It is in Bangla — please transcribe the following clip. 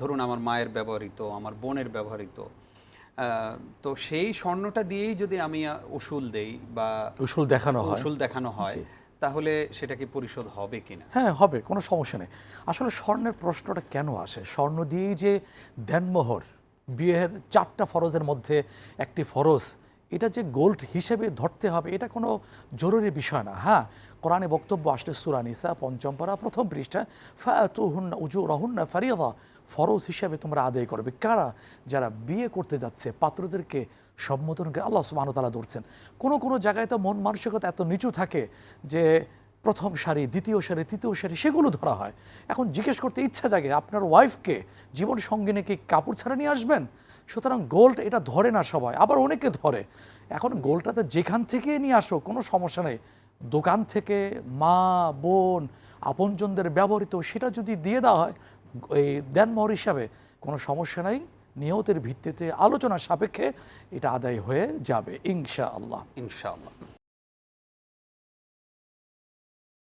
ধরুন আমার মায়ের ব্যবহৃত আমার বোনের ব্যবহৃত তো সেই স্বর্ণটা দিয়েই যদি আমি উসুল দেই বা উসুল দেখানো হয়। উসুল দেখানো হয় তাহলে সেটাকে পরিশোধ হবে কিনা? হ্যাঁ হবে কোনো সমস্যা নেই। আসলে স্বর্ণের প্রশ্নটা কেন আসে? স্বর্ণ দিয়েই যে দেনমোহর বিয়ের চারটা ফরজের মধ্যে একটি ফরজ এটা যে গোল্ড হিসেবে ধরতে হবে, এটা কোনো জরুরি বিষয় না। হ্যাঁ কোরআনে বক্তব্য আসলে সুরানিসা পঞ্চম পারা, প্রথম পৃষ্ঠা, ফাতুহুন্না উজু রহুন্না ফারিয়াদা ফরজ হিসাবে তোমরা আদায় করবে। কারা? যারা বিয়ে করতে যাচ্ছে, পাত্রদেরকে সম্বোধনকে আল্লাহ ওয়া ধরছেন। কোনো কোনো জায়গায় তো মন মানসিকতা এত নিচু থাকে যে প্রথম সারি, দ্বিতীয় সারি, তৃতীয় সারি সেগুলো ধরা হয়। এখন জিজ্ঞেস করতে ইচ্ছা জাগে, আপনার ওয়াইফকে জীবন সঙ্গিনী কি কাপড় ছাড়া নিয়ে আসবেন? সুতরাং গোল্ড এটা ধরে না সবাই, আবার অনেকে ধরে। এখন গোল্ডটাতে যেখান থেকে নিয়ে আসো, কোনো সমস্যা নেই। দোকান থেকে মা, বোন, আপনজনদের ব্যবহৃত সেটা যদি দিয়ে দেওয়া হয় এই দেনমোহর হিসাবে, কোনো সমস্যা নাই। নিয়তের ভিত্তিতে আলোচনা সাপেক্ষে এটা আদায় হয়ে যাবে ইনশা আল্লাহ ইনশাআল্লাহ।